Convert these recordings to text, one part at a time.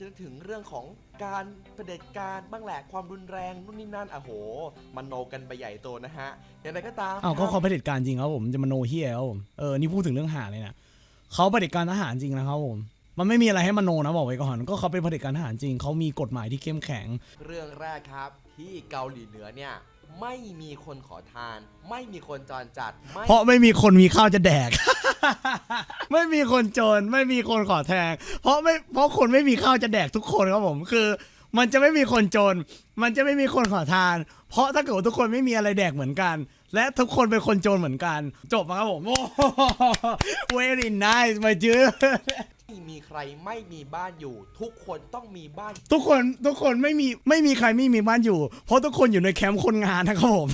จะนึกถึงเรื่องของการเผด็จการบ้างแหละความรุนแรงนู่นนี่นั่นอะโห มันโนกันไปใหญ่โตนะฮะอย่างไรก็ตามอ้าวคก็รับเขาเผด็จการจริงครับผมจะมาโนเฮียครับผมเออนี่พูดถึงเรื่องหาเลยนะเขาเผด็จการทหารจริงนะครับผมมันไม่มีอะไรให้มโนนะบอกไว้ก่อน ก็เขาเป็นเผด็จการทหารจริงเขามีกฎหมายที่เข้มแข็ง เรื่องแรกครับที่เกาหลีเหนือเนี่ย ไม่มีคนขอทาน ไม่มีคนจรจัดไม่เพราะไม่มีคนมีข้าวจะแดก ไม่มีคนจน ไม่มีคนขอแทง เพราะไม่เพราะคนไม่มีข้าวจะแดกทุกคนครับผมคือ มันจะไม่มีคนจน มันจะไม่มีคนขอทาน เพราะถ้าเกิดว่าทุกคนไม่มีอะไรแดกเหมือนกัน และทุกคนเป็นคนจนเหมือนกัน จบครับผมโอ้ very nice my dude ไม่มีใครไม่มีบ้านอยู่ ทุกคนต้องมีบ้านทุกคนทุกคนไม่มีไม่มีใครไม่มีบ้านอยู่ เพราะทุกคนอยู่ในแคมป์คนงานนะครับผม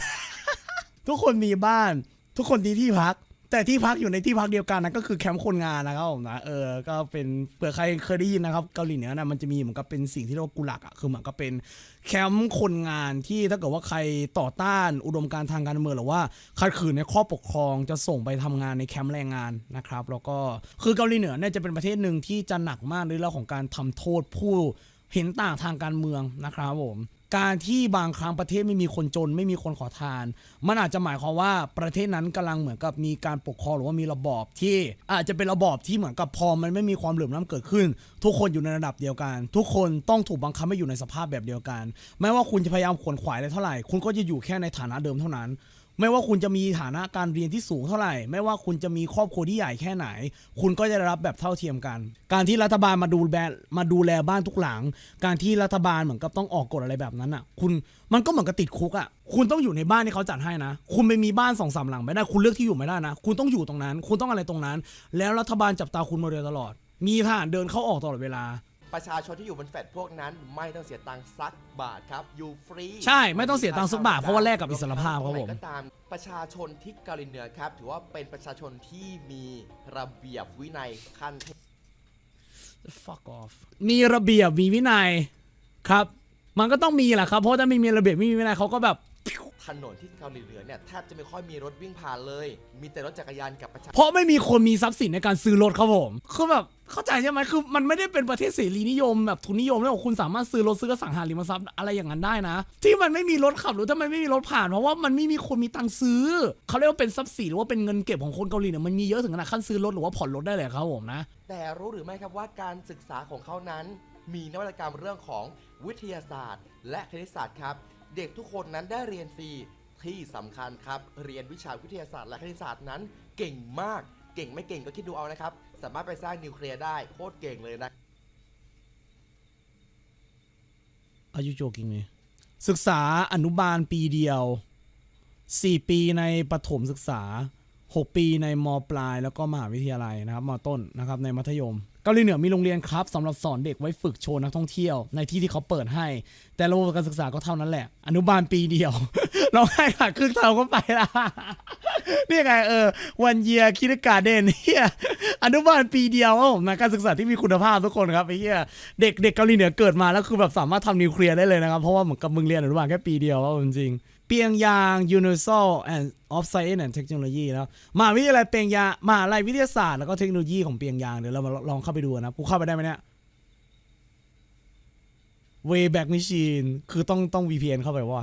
ทุกคนมีบ้าน ทุกคนมีที่พัก แต่ที่พักอยู่ในที่พักเดียวกันนะก็คือแคมป์คนงานนะครับผมนะเออก็เป็นเผื่อใครเคยได้ยินนะครับเกาหลีเหนือนะมันจะมีเหมือนกับเป็นสิ่งที่เรียกว่ากุหลักอะคือเหมือนกับเป็นแคมป์คนงานที่ถ้าเกิดว่าใครต่อต้านอุดมการณ์ทางการเมืองหรือว่าขัดขืนในข้อปกครองจะส่งไปทำงานในแคมป์แรงงานนะครับแล้วก็คือเกาหลีเหนือเนี่ยจะเป็นประเทศหนึ่งที่จะหนักมากในเรื่องของการทำโทษผู้เห็นต่างทางการเมืองนะครับผม การที่บางครั้งประเทศไม่มีคนจน ไม่มีคนขอทาน มันอาจจะหมายความว่าประเทศนั้นกำลังเหมือนกับมีการปกครองหรือว่ามีระบอบที่อาจจะเป็นระบอบที่เหมือนกับพอมันไม่มีความเหลื่อมล้ำเกิดขึ้น ทุกคนอยู่ในระดับเดียวกัน ทุกคนต้องถูกบังคับให้อยู่ในสภาพแบบเดียวกัน ไม่ว่าคุณจะพยายามขวนขวายได้เท่าไหร่ คุณก็จะอยู่แค่ในฐานะเดิมเท่านั้น ไม่ว่าคุณจะมีฐานะการเรียนที่สูงเท่าไหร่ ไม่ว่าคุณจะมีครอบครัวที่ใหญ่แค่ไหน คุณก็จะได้รับแบบเท่าเทียมกัน การที่รัฐบาลมาดูแลมาดูแลบ้านทุกหลัง การที่รัฐบาลเหมือนกับต้องออกกฎอะไรแบบนั้นอะ คุณมันก็เหมือนกับติดคุกอะ คุณต้องอยู่ในบ้านที่เขาจัดให้นะ คุณไม่มีบ้านสองสามหลังไม่ได้ คุณเลือกที่อยู่ไม่ได้นะ คุณต้องอยู่ตรงนั้น คุณต้องอะไรตรงนั้น แล้วรัฐบาลจับตาคุณมาโดยตลอด มีทหารเดินเข้าออกตลอดเวลา ประชาชนที่อยู่บนแฟลตพวกนั้นไม่ต้องเสียตังค์สักบาทครับ อยู่ฟรีใช่ไม่ต้องเสียตังค์สักบาทเพราะว่าแลกกับอิสรภาพครับผมตงไหนก็ตามประชาชนที่เกาหลีเหนือครับ ถือว่าเป็นประชาชนที่มีระเบียบวินัยขั้นเทพ fuck off มีระเบียบมีวินัยครับ มันก็ต้องมีแหละครับ เพราะถ้าไม่มีระเบียบไม่มีวินัยเขาก็แบบ ถนนที่เกาหลีเหนือเนี่ยแทบจะไม่ค่อยมีรถวิ่งผ่านเลย มีแต่รถจักรยานกับประชาเพราะไม่มีคนมีทรัพย์สินในการซื้อรถครับผมคือแบบเข้าใจใช่ไหมคือมันไม่ได้เป็นประเทศเสรีนิยมแบบทุนนิยมแล้วคุณสามารถซื้อรถซื้ออสังหาริมทรัพย์อะไรอย่างนั้นได้นะ ที่มันไม่มีรถขับหรือทำไมไม่มีรถผ่านเพราะว่ามันไม่มีคนมีตังค์ซื้อเขาเรียกว่าเป็นทรัพย์สินหรือว่าเป็นเงินเก็บของคนเกาหลีเนี่ยมันมีเยอะถึงขนาดขั้นซื้อรถหรือว่าผ่อนรถได้เลยครับผมนะ แต่รู้หรือไม่ครับว่าการศึกษาของเขานั้น มีนวัตกรรมเรื่องของวิทยาศาสตร์ และคณิตศาสตร์ครับ เด็กทุกคนนั้นได้เรียนฟรีที่สำคัญครับ เรียนวิชาวิทยาศาสตร์และคณิตศาสตร์นั้น เก่งมาก เก่งไม่เก่งก็คิดดูเอานะครับ สามารถไปสร้างนิวเคลียร์ได้โคตรเก่งเลยนะอายุโจกิงไหมศึกษาอนุบาลปีเดียว 4 ปีในประถมศึกษา 6 ปีในมปลายแล้วก็มหาวิทยาลัยนะครับมต้นนะครับในมัธยมเกาหลีเหนือมีโรงเรียนครับสำหรับสอนเด็กไว้ฝึกโชว์นักท่องเที่ยว ในที่ที่เขาเปิดให้ แต่ระบบการศึกษาก็เท่านั้นแหละ อนุบาลปีเดียวเราให้ขาดครึ่งเทอมก็ไปละนี่ไงเออวันเยียคิดการเดนเฮียอนุบาลปีเดียวผมนะการศึกษาที่มีคุณภาพทุกคนครับไอ้เฮียเด็กเด็กเกาหลีเหนือเกิดมาแล้วคือแบบสามารถทำนิวเคลียร์ได้เลยนะครับเพราะว่าเหมือนกับมึงเรียนอนุบาลแค่ปีเดียวว่าจริงๆ เปียงยาง Universal and of Science and Technology แล้วมหาวิทยาลัยเปียงยางมหาลัยวิทยาศาสตร์แล้วก็เทคโนโลยีของเปียงยางเดี๋ยวเรามาลองเข้าไปดูนะกูเข้าไปได้ไหมเนี่ย Wayback Machine คือต้องต้อง VPN เข้าไปว่า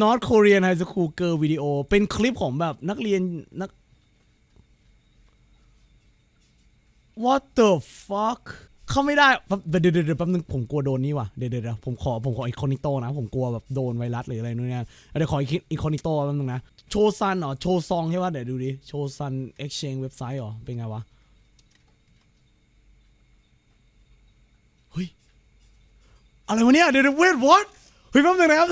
North Korean High School Girl Video เป็นคลิปของแบบนักเรียนนัก What the fuck เข้าไม่ได้เดี๋ยวเดี๋ยวแป๊บนึงผมกลัวโดนนี่ว่ะเดี๋ยวเดี๋ยวผมขอผมขออีคอนิโตนะ ผมกลัวแบบโดนไวรัสหรืออะไรนู่นนี่เดี๋ยวขออีคอนิโตแป๊บนึงนะ โชซันเหรอ โชซองใช่ป่ะเดี๋ยวดูดิ โชซัน exchange เว็บไซต์เหรอ เป็นไงวะ เฮ้ย อะไรวะเนี่ย เดี๋ยวเดี๋ยว wait what เฮ้ยแป๊บนึงนะครับ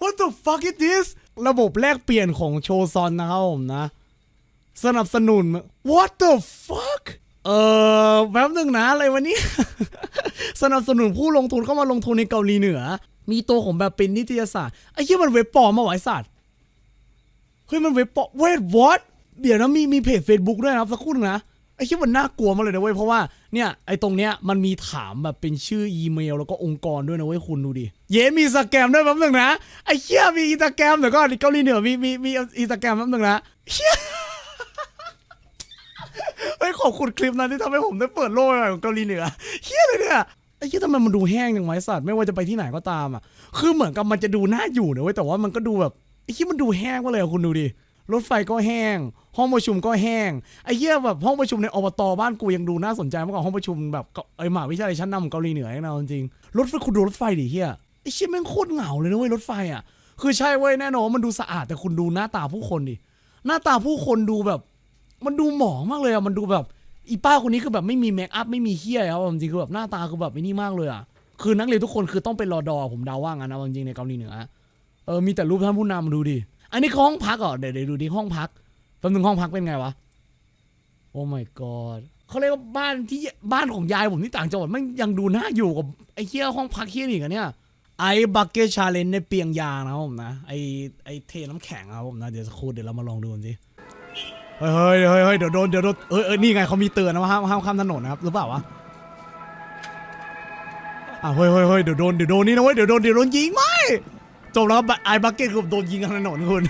what the fuck is this ระบบแลกเปลี่ยนของโชซอนนะครับผมนะ สนับสนุน what the fuck เออแป๊บหนึ่งนะอะไรวะเนี่ยสนับสนุนผู้ลงทุนเข้ามาลงทุนในเกาหลีเหนือ มีตัวของแบบเป็นนิตยสารไอ้ที่มันเว็บปลอมมาไวะไอ้สัตว์เฮ้ยมันเว็บปลอม wait what เดี๋ยวนะมีมีเพจ Facebook ด้วยนะครับสักครู่หนึงนะไอ้ที่มันน่ากลัวมากเลยนะเว้ยเพราะว่าเนี่ยไอ้ตรงเนี้ยมันมีถามแบบเป็นชื่ออีเมล แล้วก็องค์กรด้วยนะเว้ยคุณดูดิเย้มีสแกมด้วยแป๊บหนึงนะไอ้เหี้ยมีอินสตาแกรมเดี๋ยวก่อนเกาหลีเหนือมีมีมีอินสตาแกรมแป๊บหนึงนะเหี้ย เฮ้ยขอบคุณคลิปนั้นที่ทำให้ผมได้เปิดโลกใหม่ของเกาหลีเหนือเฮี้ยเลยเนี่ยไอ้เฮี้ยทำไมมันดูแห้งอย่างไวสัตว์ไม่ว่าจะไปที่ไหนก็ตามอะคือเหมือนกับมันจะดูน่าอยู่นะเว้ยแต่ว่ามันก็ดูแบบไอ้เฮี้ยมันดูแห้งมาเลยคุณดูดิรถไฟก็แห้ง ห้องประชุมก็แห้งไอ้เหี้ยแบบห้องประชุมในอบตบ้านกูยังดูน่าสนใจมากกว่าห้องประชุมแบบไอ้หมหาวิทยาลัยชั้นนำของเกาหลีเหนือนะเอาจริงรถไฟคุณดูรถไฟดิเฮี้ยไอ้เชี่ยแม่งโคตรเหงาเลยนะเว้ยรถไฟอะ คือใช่เว้ยแน่นอนมันดูสะอาดแต่คุณดูหน้าตาผู้คนดิหน้าตาผู้คนดูแบบ มันดูหมองมากเลยอะมันดูแบบ อีป้าคนนี้คือแบบไม่มีเมคอัพไม่มีเฮี้ยแล้วจริงคือแบบหน้าตาคือแบบไม่นี่มากเลยอะคือนักเรียนทุกคนคือต้องเป็นรอดอผมเดาว่างั้นนะจริงในเกาหลีเหนือเออมีแต่รูปท่านผู้นำดูดิอันนี้คือห้องพักอเดี๋ยวเดี๋ยวดูดิห้องพักแป๊บนึงห้องพักเป็นไงวะโอ้ my god เขาเรียกว่าบ้านที่บ้านของยายผมที่ต่างจังหวัดมันยังดูน่าอยู่กับไอ้เฮี้ยห้องพักเฮี้ยนี่กันเนี่ยไอ้บักเก็ตชาเลนในเปียงยางนะผมนะไอ้ไอ้เทน้ำแข็งนะครับผมนะเดี๋ยวสักครู่เดี๋ยวเรามาลองดูกันสิ เฮ้ยเฮ้ยเฮ้ยเฮ้ยเดี๋ยวโดนเดี๋ยวโดนเอ้ยเอ้ยนี่ไงเขามีเตือนนะว่าห้ามห้ามข้ามถนนนะครับหรือเปล่าวะอะเฮ้ยเฮ้ยเฮ้ยเดี๋ยวโดนเดี๋ยวโดนนี่นะเว้ยเดี๋ยวโดนเดี๋ยวโดนยิงไม่จบแล้วครับไอ้บักเก็ตคือโดนยิงกลางถนนคุณ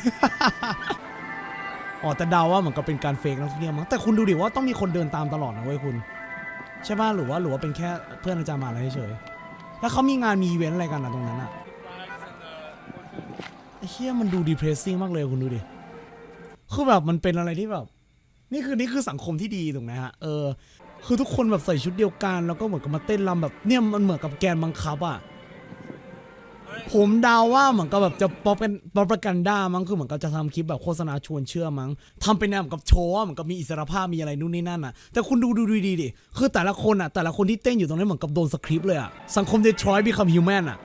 อ๋อแต่เดาว่าเหมือนกับเป็นการเฟกนักท่องเที่ยมั้งแต่คุณดูดิว่าต้องมีคนเดินตามตลอดนะเว้ยคุณใช่ป่ะหรือว่าหรือว่าเป็นแค่เพื่อนอาจารย์มาอะไรเฉยแล้วเขามีงานมีอีเวนต์อะไรกันนะตรงนั้นอะไอ้เฮียมันดู depressing มากเลยคุณดูดิ คือแบบมันเป็นอะไรที่แบบ นี่คือนี่คือสังคมที่ดีถูกไหมฮะเออ คือทุกคนแบบใส่ชุดเดียวกัน แล้วก็เหมือนกับมาเต้นรำแบบเนี่ยมันเหมือนกับแกนบังคับอะผมเดาว่าเหมือนกับแบบจะป๊อปเป็นป๊อประกันด้ามั้งคือเหมือนกับจะทำคลิปแบบโฆษณาชวนเชื่อมั้งทำเป็นแนวเหมือนกับโชว์อะเหมือนกับมีอิสรภาพมีอะไรนู่นนี่นั่นอะ แต่คุณดูดูดูดีดิคือแต่ละคนอะแต่ละคนที่เต้นอยู่ตรงนี้เหมือนกับโดนสคริปต์เลยอะสังคมเดทรอยต์บีคัมฮิวแมนอะ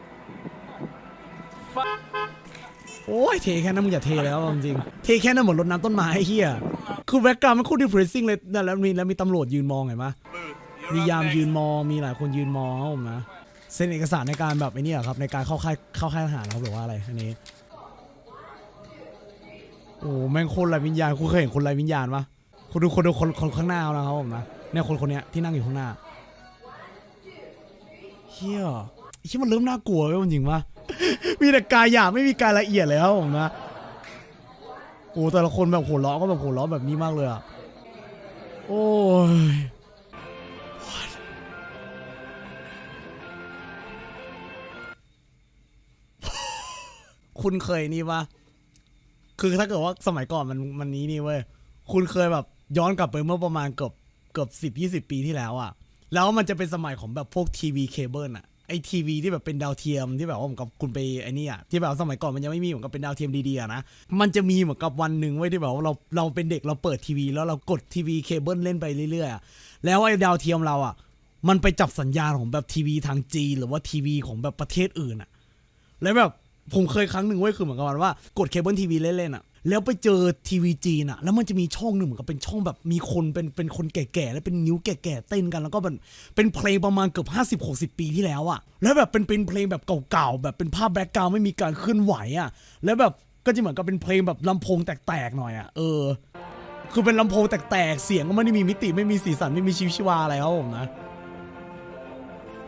โอ้ยเทแค่นั้นมึงอย่าเทแล้วจริงเทแค่นั้นเหมือนรดน้ำต้นไม้เฮียคือแบ็กกราวด์มันโคตรดิเพรสซิ่งเลยนั่นแล้วมีแล้วมีตำรวจยืนมองเห็นปะมียามยืนมองมีหลายคนยืนมองผมนะเซ็นเอกสารในการแบบไอ้นี่ครับในการเข้าค่ายเข้าค่ายทหารครับหรือว่าอะไรอันนี้โอ้แม่งคนไรวิญญาณคุณเคยเห็นคนไรวิญญาณปะคุณดูคนดูคนคนข้างหน้าเอานะครับผมนะเนี่ยคนคนเนี้ยที่นั่งอยู่ข้างหน้าเฮียเฮียมันเริ่มน่ากลัวแล้วจริงปะ มีแต่กายหยาบไม่มีกายละเอียดเลยครับผมนะโอ้แต่ละคนแบบหัวเราะก็แบบหัวเราะแบบนี้มากเลยอะโอ้ยคุณเคยนี่ปะคือถ้าเกิดว่าสมัยก่อนมันมันนี้นี่เว้ย คุณเคยแบบย้อนกลับไปเมื่อประมาณเกือบเกือบสิบยี่สิบปีที่แล้วอะแล้วมันจะเป็นสมัยของแบบพวกทีวีเคเบิลอะ ไอทีวีที่แบบเป็นดาวเทียมที่แบบว่าเหมือนกับคุณไปไอ้นี่อะที่แบบสมัยก่อนมันยังไม่มีเหมือนกับเป็นดาวเทียมดีๆอะนะมันจะมีเหมือนกับวันหนึ่งไว้ยที่แบบว่าเราเราเป็นเด็กเราเปิดทีวี แล้วเรากดทีวีเคเบิลเล่นไปเรื่อยๆอะแล้วไอดาวเทียมเราอะ มันไปจับสัญญาณของแบบทีวีทางจีนหรือว่าทีวีของแบบประเทศอื่นอะ แล้วแบบผมเคยครั้งหนึ่งเว้ยคือเหมือนกับว่า กดเคเบิลทีวีเล่นๆอะ แล้วไปเจอทีวีจีนอะแล้วมันจะมีช่องหนึ่งเหมือนกับเป็นช่องแบบมีคนเป็นเป็นคนแก่ๆแล้วเป็นนิ้วแก่ๆเต้นกันแล้วก็เป็นเป็นเพลงประมาณเกือบห้าสิบหกสิบปีที่แล้วอะแล้วแบบเป็นเป็นเพลงแบบเก่าๆแบบเป็นภาพแบ็กกราวไม่มีการเคลื่อนไหวอะแล้วแบบก็จะเหมือนกับเป็นเพลงแบบลำโพงแตกๆหน่อยอะเออ คือเป็นลำโพงแตกๆเสียงก็ไม่ได้มีมิติไม่มีสีสันไม่มีชีวิตชีวาอะไรครับผมนะ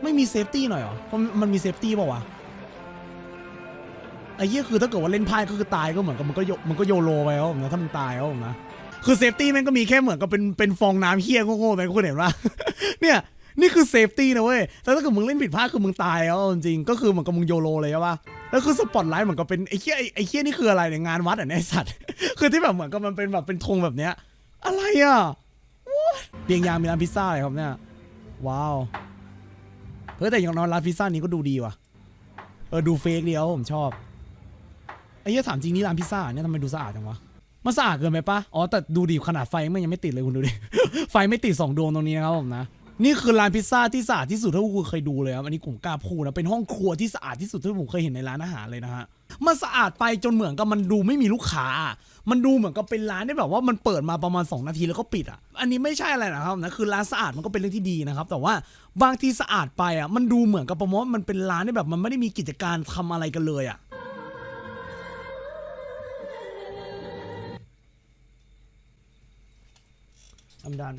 ไม่มีเซฟตี้หน่อยหรอเพราะมันมีเซฟตี้ป่าวะ ไอ้เหี้ยคือถ้าเกิดว่าเล่นไพ่ก็คือตายก็เหมือนกับมันก็โยมันก็โยโลไปแล้วนะถ้ามึงตายแล้วนะคือเซฟตี้แม่งก็มีแค่เหมือนกับเป็นเป็นฟองน้ำเฮี้ยโง่ๆไปคุณเห็นปะเนี่ยนี่คือเซฟตี้นะเว้ยแต่ถ้าเกิดมึงเล่นผิดพลาดคือมึงตายแล้วจริงก็คือเหมือนกับมึงโยโลเลยใช่ปะแล้วคือสปอตไลท์เหมือนกับเป็นไอ้เหี้ยไอ้ไอ้เหี้ยนี่คืออะไรเนี่ยงานวัดอะเนี่ยไอ้สัตว์ คือที่แบบเหมือนกับมันเป็นแบบเป็นธงแบบเนี้ย อะไรอะเปียงยางมีร้านพิซซ่าเลยครับเนี่ย ว้าว เฮ้ยแต่อย่างน้อยร้านพิซซ่านี้ก็ดูดีว่ะ เออดูเฟกเดียวผมชอบ ไอ้เหี้ยถามจริงนี่ร้านพิซซ่าเนี่ยทำไมดูสะอาดจังวะ มันสะอาดเกินไปปะอ๋อแต่ดูดิขนาดไฟมันยังไม่ติดเลยคุณดูดิ ไฟไม่ติดสองดวงตรงนี้นะครับผมนะ นี่คือร้านพิซซ่าที่สะอาดที่สุดเท่าที่คุณเคยดูเลยครับ อันนี้ผมกล้าพูดนะ เป็นห้องครัวที่สะอาดที่สุดที่ผมเคยเห็นในร้านอาหารเลยนะฮะ มันสะอาดไปจนเหมือนกับมันดูไม่มีลูกค้า มันดูเหมือนกับเป็นร้านที่แบบว่ามันเปิดมาประมาณ 2 นาทีแล้วก็ปิดอะ อันนี้ไม่ใช่อะไรนะครับนะ คือร้านสะอาดมันก็เป็นเรื่องที่ดีนะครับ แต่ว่าบางทีสะอาดไปอะ มันดูเหมือนกับประมาณว่ามันเป็นร้านที่แบบมันไม่ได้มีกิจการทำอะไรกันเลยอะ I'm done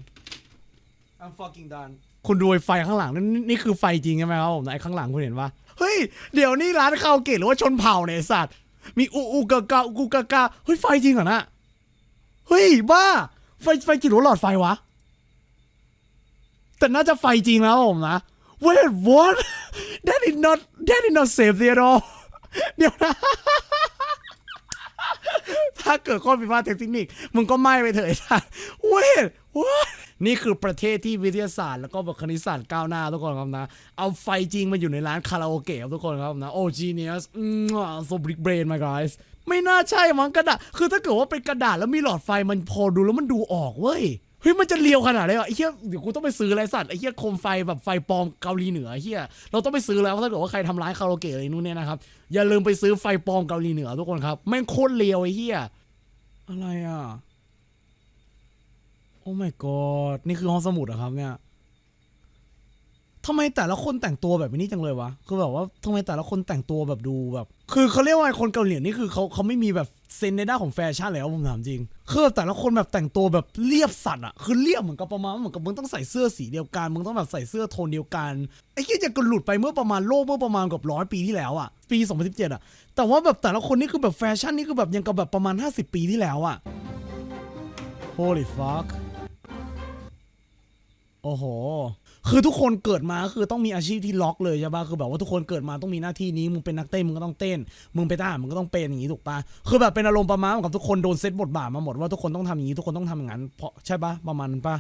I'm fucking done คุณดูไอ้ไฟข้างหลังนั่นนี่นี่คือไฟจริงใช่ไหมครับผมไอ้ข้างหลังคุณเห็นปะเฮ้ย เดี๋ยวนี่ร้านคาราโอเกะหรือว่าชนเผ่าเนี่ยไอ้สัตว์ มีอูอูกะกะอูกะกะเฮ้ยไฟจริงเหรอนะเฮ้ยบ้า ไฟไฟกี่หรือหลอดไฟวะ แต่น่าจะไฟจริงแล้วผมนะ wait what that is not that is not safe at all เดี๋ยวนะ ถ้าเกิดข้อผิดพลาดทางเทคนิค มึงก็ไม่ไปเถอะอ้ท่าน wait what นี่คือประเทศที่วิทยาศาสตร์แล้วก็แบบคณิตศาสตร์ก้าวหน้าทุกคนครับนะ เอาไฟจริงมาอยู่ในร้านคาราโอเกะทุกคนครับนะ โอ้จีเนียสอืม so big brain my guys ไม่น่าใช่มั้งกระดาษ คือถ้าเกิดว่าเป็นกระดาษแล้วมีหลอดไฟมันพอดูแล้วมันดูออกเว้ย เฮ้ยมันจะเลียวขนาดไหนวะไอ้เหี้ยเดี๋ยวกูต้องไปซื้ออะไรสัตว์ไอ้เหี้ยโคมไฟแบบไฟปลอมเกาหลีเหนือเหี้ยเราต้องไปซื้อแล้วถ้าเกิดว่าใครทำร้ายคาราโอเกะอะไรนู่นเนี่ยนะครับอย่าลืมไปซื้อไฟปลอมเกาหลีเหนือทุกคนครับแม่งโคตรเลียวไอ้เหี้ยอะไรอะโอ้ my god นี่คือห้องสมุดเหรอะครับเนี่ย ทำไมแต่ละคนแต่งตัวแบบนี้จังเลยวะ คือแบบว่าทำไมแต่ละคนแต่งตัวแบบดูแบบ คือเขาเรียกว่าไงคนเกาหลีนี่คือเขาเขาไม่มีแบบเซนในด้านของแฟชั่นแล้วผมถามจริง คือแต่ละคนแบบแต่งตัวแบบเรียบสัตว์อะคือเรียบเหมือนกับประมาณเหมือนกับมึงต้องใส่เสื้อสีเดียวกัน มึงต้องแบบใส่เสื้อโทนเดียวกัน ไอ้ที่จะกระหลุดไปเมื่อประมาณโลกเมื่อประมาณกับร้อยปีที่แล้วอะปี 2017อะแต่ว่าแบบแต่ละคนนี่คือแบบแฟชั่นนี่คือแบบยังกับแบบประมาณ 50 ปีที่แล้วอะ Holy fuck โอ้โห คือทุกคนเกิดมาคือต้องมีอาชีพที่ล็อกเลยใช่ปะคือแบบว่าทุกคนเกิดมาต้องมีหน้าที่นี้มึงเป็นนักเต้นมึงก็ต้องเต้น มึงเป็นทหารมึงก็ต้องเป็นอย่างนี้ถูกปะคือแบบเป็นอารมณ์ประมาณกับทุกคนโดนเซตบทบาทมาหมดว่าทุกคนต้องทำอย่างนี้ทุกคนต้องทำอย่างนั้นเพราะใช่ปะประมาณนั้นปะ